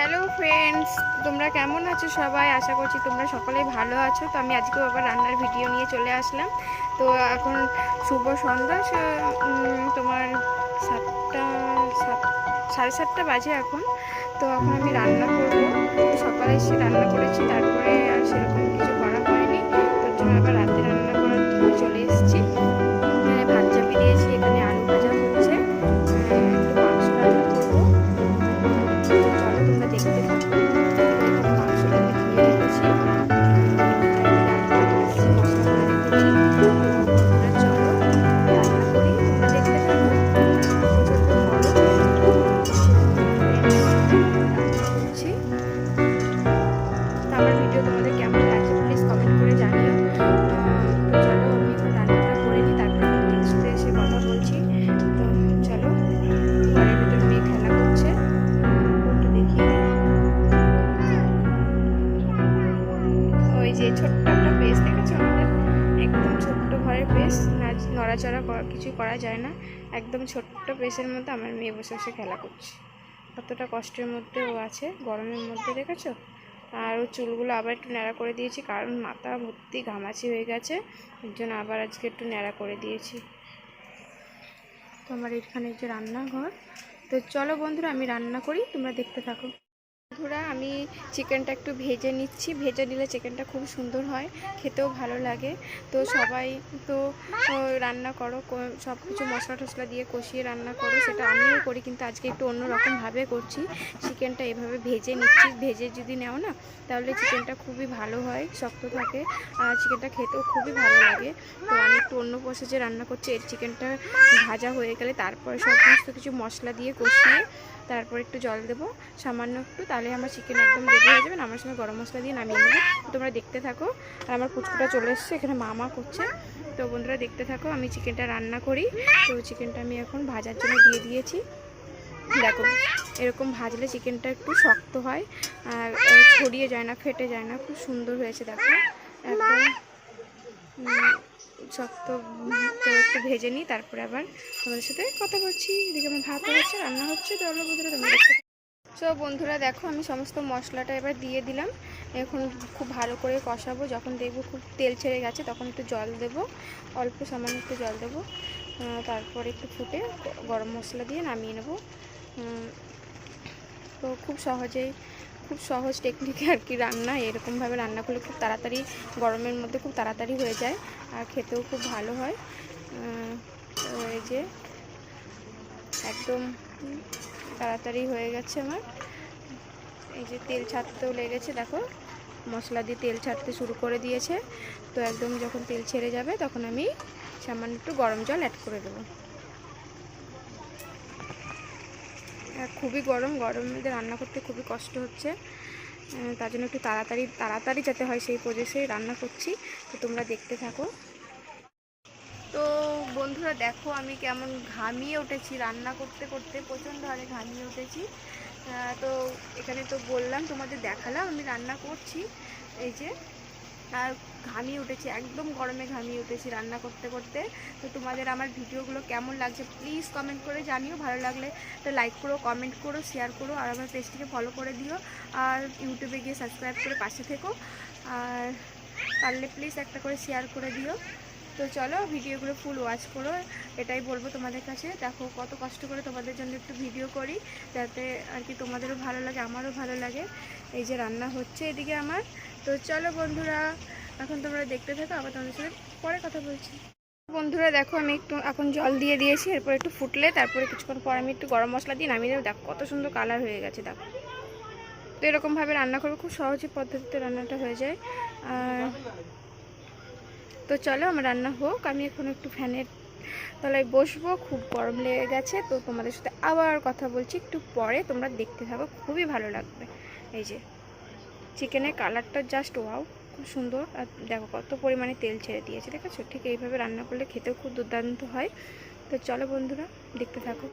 Hello friends তোমরা কেমন আছো সবাই? আশা করছি তোমরা সকলেই ভালো আছো। তো আমি আজকেও আবার রান্নার ভিডিও নিয়ে চলে আসলাম। তো এখন শুভ সন্ধ্যা। তোমার সাতটা সাত সাড়ে সাতটা বাজে এখন। তো এখন আমি রান্না করব। সকালে এসে রান্না করেছি, তারপরে আর সেরকম কিছু করা হয়নি। তার জন্য আবার রাতে রান্না যে ছোট্ট একটা পেস দেখেছ আমাদের? একদম ছোট্ট ঘরের পেস নড়াচড়া করা কিছু করা যায় না। একদম ছোট্ট পেসের মধ্যে আমার মেয়ে বসে বসে খেলা করছে। কতটা কষ্টের মধ্যে ও আছে, গরমের মধ্যে দেখেছ? আর ও চুলগুলো আবার একটু ন্যাড়া করে দিয়েছি, কারণ মাথা ভর্তি ঘামাচি হয়ে গেছে। এর জন্য আবার আজকে একটু ন্যাড়া করে দিয়েছি। তো আমার এখানে যে রান্নাঘর, তো চলো বন্ধুরা, আমি রান্না করি, তোমরা দেখতে থাকো। বন্ধুরা, আমি চিকেনটা একটু ভেজে নিচ্ছি। ভেজে নিলে চিকেনটা খুব সুন্দর হয়, খেতেও ভালো লাগে। তো সবাই তো রান্না করো সব কিছু মশলা টশলা দিয়ে কষিয়ে রান্না করো। সেটা আমিও করি, কিন্তু আজকে একটু অন্যরকমভাবে করছি। চিকেনটা এভাবে ভেজে নিচ্ছি। ভেজে যদি নেও না, তাহলে চিকেনটা খুবই ভালো হয়, শক্ত থাকে। আর চিকেনটা খেতেও খুবই ভালো লাগে। তো আমি একটু অন্য প্রসেসে রান্না করছি। এর চিকেনটা ভাজা হয়ে গেলে তারপরে সমস্ত কিছু মশলা দিয়ে কষিয়ে তারপর একটু জল দেবো। সামান্য একটু, তাহলে আমার চিকেন একদম রেডি হয়ে যাবে। আমার সঙ্গে গরম মশলা দিয়ে নামিয়ে নেব। তো তোমরা দেখতে থাকো। আর আমার কুচকুটা চলে এসছে। এখানে মামা করছে। তো বন্ধুরা দেখতে থাকো, আমি চিকেনটা রান্না করি। তো চিকেনটা আমি এখন ভাজার জন্য দিয়ে দিয়েছি। দেখো, এরকম ভাজলে চিকেনটা একটু শক্ত হয়। আর ছড়িয়ে যায় না, ফেটে যায় না। খুব সুন্দর হয়েছে, দেখো। একদম শক্ত একটু ভেজে নিই। তারপরে আবার তোমাদের সাথে কথা বলছি। এদিকে আমার ভাত হচ্ছে, রান্না হচ্ছে। তাহলে বন্ধুরা তোমরা দেখতে সো বন্ধুরা দেখো, আমি সমস্ত মশলাটা এবার দিয়ে দিলাম। এখন খুব ভালো করে কষাবো। যখন দেখব খুব তেল ছেড়ে গেছে, তখন একটু জল দেব। অল্প সামান্য একটু জল দেবো। তারপরে একটু ফুটে গরম মশলা দিয়ে নামিয়ে নেব। তো খুব সহজেই, খুব সহজ টেকনিকে আর কি রান্না। এরকমভাবে রান্নাগুলো খুব তাড়াতাড়ি, গরমের মধ্যে খুব তাড়াতাড়ি হয়ে যায় আর খেতেও খুব ভালো হয়। এই যে, একদম তাড়াতাড়ি হয়ে গেছে আমার। এই যে তেল ছাড়তেও লেগেছে, দেখো, মশলা দিয়ে তেল ছাড়তে শুরু করে দিয়েছে। তো একদম যখন তেল ছেড়ে যাবে, তখন আমি সামান্য একটু গরম জল অ্যাড করে দেবো। খুবই গরম মধ্যে রান্না করতে খুবই কষ্ট হচ্ছে। তার জন্য একটু তাড়াতাড়ি তাড়াতাড়ি যাতে হয় সেই প্রজেসেই রান্না করছি। তো তোমরা দেখতে থাকো। বন্ধুরা, দেখো আমি কেমন ঘামিয়ে উঠেছি, রান্না করতে করতে, প্রচণ্ড হারে ঘামিয়ে উঠেছি। তো এখানে তো বললাম, তোমাদের দেখালাম, আমি রান্না করছি। এই যে, আর ঘামিয়ে উঠেছি, একদম গরমে ঘামিয়ে উঠেছি রান্না করতে করতে। তো তোমাদের আমার ভিডিওগুলো কেমন লাগছে প্লিজ কমেন্ট করে জানিও। ভালো লাগলে তো লাইক করো কমেন্ট করো শেয়ার করো, আর আমার পেজটিকে ফলো করে দিও। আর ইউটিউবে গিয়ে সাবস্ক্রাইব করে পাশে থেকো। আর পারলে প্লিজ একটা করে শেয়ার করে দিও। তো চলো ভিডিওগুলো ফুল ওয়াচ করো, এটাই বলব তোমাদের কাছে। দেখো কত কষ্ট করে তোমাদের জন্য একটু ভিডিও করি, যাতে আর কি তোমাদেরও ভালো লাগে, আমারও ভালো লাগে। এই যে রান্না হচ্ছে এদিকে আমার। তো চলো বন্ধুরা, এখন তোমরা দেখতে থাকো, আবার তোমাদের সাথে পরে কথা বলছি। বন্ধুরা দেখো, আমি একটু এখন জল দিয়ে দিয়েছি, এরপর একটু ফুটলে, তারপরে কিছুক্ষণ পর আমি একটু গরম মশলা দিয়ে নামিয়ে দেবো দেখো, কত সুন্দর কালার হয়ে গেছে, দেখো। তো এরকমভাবে রান্না করব, খুব সহজে পদ্ধতিতে রান্নাটা হয়ে যায়। আর তো চলো আমার রান্না হোক, আমি এখন একটু ফ্যানের তলায় বসবো, খুব গরম লেগে গেছে, তো তোমাদের সাথে আবার কথা বলছি, একটু পরে তোমরা দেখতে থাকো, খুবই ভালো লাগবে। এই যে, চিকেনের কালারটা জাস্ট ওয়াও খুব সুন্দর, আর দেখো কত পরিমাণে তেল ছেড়ে দিয়েছে, দেখেছ? ঠিক এইভাবে রান্না করলে খেতেও খুব দুর্দান্ত হয়। তো চলো বন্ধুরা, দেখতে থাকো।